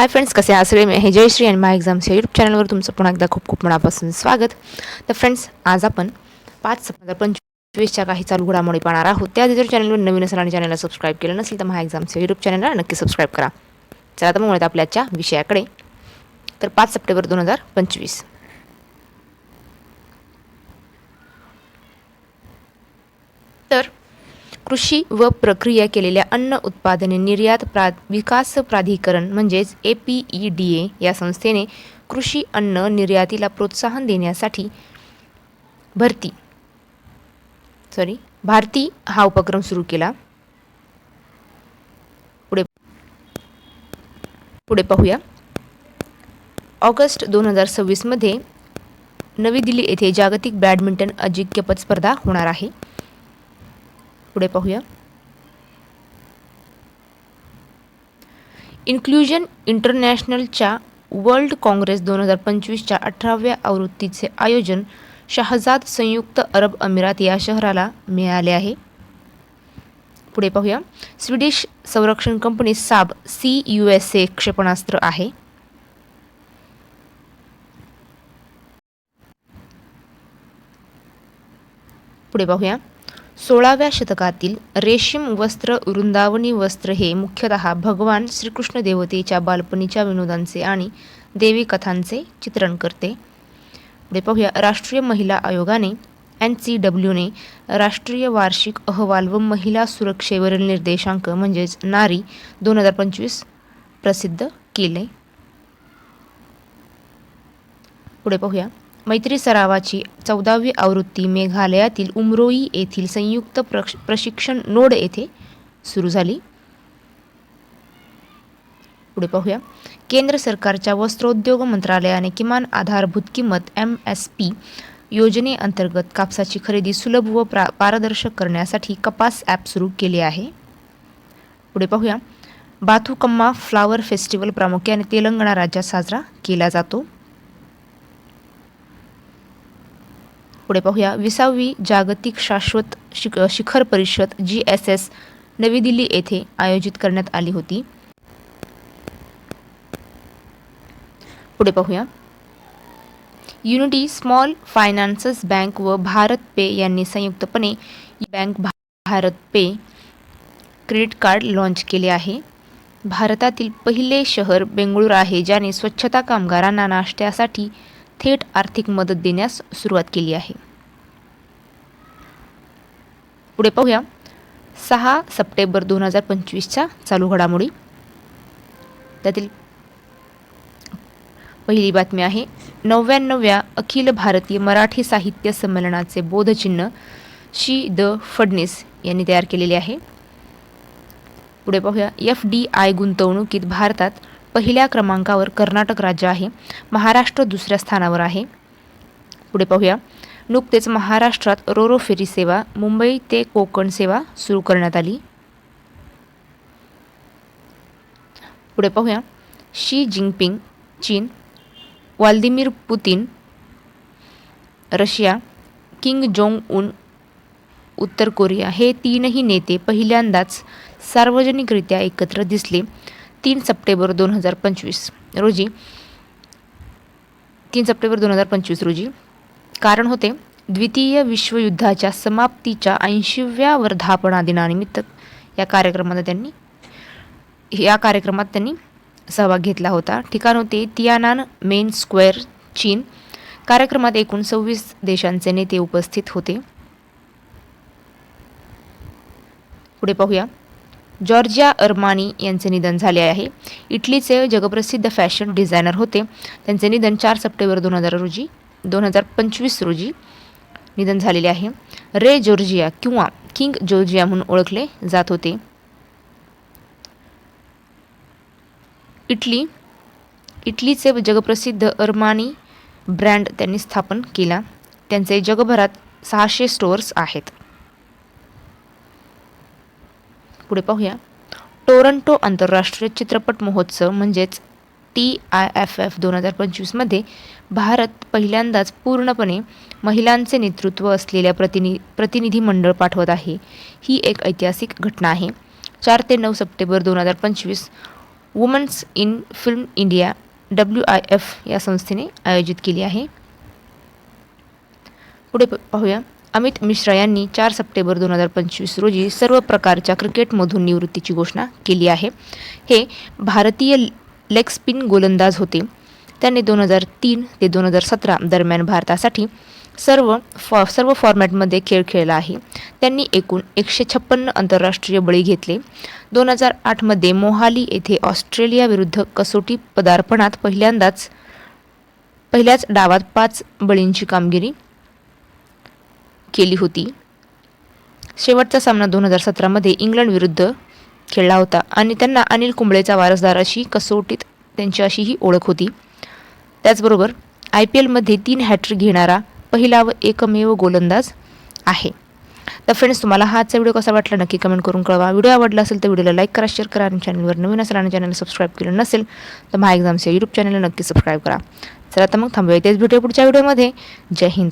Hi friends कसे आहात? सगळे मी हे जयश्री आणि माय एक्झाम्स या यूट्यूब चॅनलवर तुमचं पुन्हा एकदा खूप खूप मनापासून स्वागत. तर फ्रेंड्स आज आपण पाच सप्टेंबर पंचवीसच्या काही चालू घडामोडी पाहणार आहोत. त्या जर चॅनलवर नवीन असेल आणि चॅनलला सबस्क्राईब केलं नसेल तर माय एक्झाम्स या यूट्यूब चॅनलला नक्की सबस्क्राईब करा. चला तर मग आपल्याच्या विषयाकडे. तर पाच सप्टेंबर दोन हजार पंचवीस तर कृषी व प्रक्रिया केलेल्या अन्न उत्पादने निर्यात प्रा विकास प्राधिकरण म्हणजेच A P E D A या संस्थेने कृषी अन्न निर्यातीला प्रोत्साहन देण्यासाठी भरती. सॉरी भारती हा उपक्रम सुरू केला. पुढे पुढे पाहूया. ऑगस्ट दोन हजार सव्वीसमध्ये नवी दिल्ली येथे जागतिक बॅडमिंटन अजिंक्यपद स्पर्धा होणार आहे. पुढे पाहूया. इन्क्ल्युजन इंटरनॅशनलच्या वर्ल्ड काँग्रेस दोन हजार पंचवीसच्या अठराव्या आवृत्तीचे आयोजन शहजाद संयुक्त अरब अमिरात या शहराला मिळाले आहे. पुढे पाहूया. स्वीडिश संरक्षण company Saab C U S A क्षेपणास्त्र आहे. पुढे पाहूया. सोळाव्या शतकातील रेशीम वस्त्र वृंदावनी वस्त्र हे मुख्यतः भगवान श्रीकृष्ण देवतेच्या बालपणीच्या विनोदांचे आणि देवी कथांचे चित्रण करते. पुढे पाहूया राष्ट्रीय महिला आयोगाने एन सी डब्ल्यूने राष्ट्रीय वार्षिक अहवाल व महिला सुरक्षेवरील निर्देशांक म्हणजेच नारी दोन हजार पंचवीस प्रसिद्ध केले. पुढे पाहूया. मैत्री सरावाची चौदावी आवृत्ती मेघालयातील उमरोई येथील संयुक्त प्रश प्रशिक्षण नोड येथे सुरू झाली. पुढे पाहूया. केंद्र सरकारच्या वस्त्रोद्योग मंत्रालयाने किमान आधारभूत किंमत एम एस पी योजनेअंतर्गत कापसाची खरेदी सुलभ व प्रा पारदर्शक करण्यासाठी कपास ॲप सुरू केले आहे. पुढे पाहूया. बाथुकम्मा फ्लावर फेस्टिवल प्रामुख्याने तेलंगणा राज्यात साजरा केला जातो. पुढे पाहूया. विसावी जागतिक शाश्वत शिक शिखर परिषद जी एस एस नवी दिल्ली येथे आयोजित करण्यात आली होती. पुढे पाहूया. युनिटी स्मॉल फायनान्सेस बँक व भारत पे यांनी संयुक्तपणे bank BharatPe credit card launch केले आहे. भारतातील पहिले शहर बेंगळूर आहे ज्याने स्वच्छता कामगारांना नाश्त्यासाठी थेट आर्थिक मदत देण्यास सुरुवात केली आहे. पुढे पाहूया. सहा सप्टेंबर दोन हजार पंचवीसच्या चालू घडामोडी. त्यातील पहिली बातमी आहे नव्याण्णव्या अखिल भारतीय मराठी साहित्य संमेलनाचे बोधचिन्ह शी द फडणीस यांनी तयार केलेले आहे. पुढे पाहूया एफ डी आय गुंतवणुकीत भारतात पहिल्या क्रमांकावर कर्नाटक राज्य आहे महाराष्ट्र दुसऱ्या स्थानावर आहे. पुढे पाहूया. नुकतेच महाराष्ट्रात रोरो फेरी सेवा मुंबई ते कोकण सेवा सुरू करण्यात आली. पुढे पाहूया. शी जिंगपिंग चीन. Vladimir Putin Russia. Kim Jong Un उत्तर कोरिया. हे तीनही नेते पहिल्यांदाच सार्वजनिकरित्या एकत्र दिसले. तीन सप्टेंबर दोन हजार पंचवीस रोजी तीन सप्टेंबर दोन हजार पंचवीस रोजी कारण होते द्वितीय विश्वयुद्धाच्या समाप्तीच्या ऐंशीव्या वर्धापना दिनानिमित्त या कार्यक्रमात त्यांनी या कार्यक्रमात त्यांनी सहभाग घेतला होता. ठिकाण होते तियानान मेन स्क्वेअर चीन. कार्यक्रमात एकूण सव्वीस देशांचे नेते उपस्थित होते. पुढे पाहूया. जॉर्जिया अरमानी यांचे निधन झाले आहे. इटलीचे जगप्रसिद्ध फॅशन डिझायनर होते. त्यांचे निधन चार सप्टेंबर दोन हजार रोजी दोन हजार पंचवीस रोजी निधन झालेले आहे. रे जॉर्जिया किंवा किंग जॉर्जिया म्हणून ओळखले जात होते. इटली इटलीचे जगप्रसिद्ध अरमानी ब्रँड त्यांनी स्थापन केला. त्यांचे जगभरात सहाशे स्टोअर्स आहेत. पुढे पाहूया. टोरंटो आंतरराष्ट्रीय चित्रपट महोत्सव म्हणजेच टी आय एफ एफ दोन हजार पंचवीसमध्ये भारत पहिल्यांदाच पूर्णपणे महिलांचे नेतृत्व असलेल्या प्रतिनि प्रतिनिधी मंडळ पाठवत आहे. ही एक ऐतिहासिक घटना आहे. चार ते नऊ सप्टेंबर दोन हजार पंचवीस women's in film India W I F या संस्थेने आयोजित केली आहे. पुढे पाहूया. अमित मिश्रा यांनी चार सप्टेंबर दोन हजार पंचवीस रोजी सर्व प्रकारच्या क्रिकेटमधून निवृत्तीची घोषणा केली आहे. हे भारतीय लेग स्पिन गोलंदाज होते. त्यांनी दोन हजार तीन ते दोन हजार सतरा दरम्यान भारतासाठी सर्व फॉ सर्व फॉर्मॅटमध्ये खेळ खेळला आहे. त्यांनी एकूण एकशे छप्पन्न आंतरराष्ट्रीय बळी घेतले. दोन हजार आठमध्ये मोहाली येथे ऑस्ट्रेलियाविरुद्ध कसोटी पदार्पणात पहिल्यांदाच पहिल्याच डावात पाच बळींची कामगिरी केली होती. शेवटचा सामना दोन हजार सतरामध्ये इंग्लंड विरुद्ध खेळला होता आणि त्यांना अनिल कुंबळेचा वारसदार अशी कसोटीत त्यांची अशी ही ओळख होती. त्याचबरोबर आय पी एलमध्ये तीन हॅट्रिक घेणारा पहिला व एकमेव गोलंदाज आहे. तर फ्रेंड्स तुम्हाला हाचा व्हिडिओ कसा वाटला नक्की कमेंट करून कळवा. व्हिडिओ आवडला असेल तर व्हिडिओला लाईक करा शेअर करा आणि चॅनलवर नवीन असेल आणि चॅनल सबस्क्राईब केलं नसेल तर महा एक्झामच्या यूट्यूब चॅनलला नक्की सबस्क्राईब करा. चला आता मग थांबूया तेच भेटूया पुढच्या व्हिडिओमध्ये जय हिंद.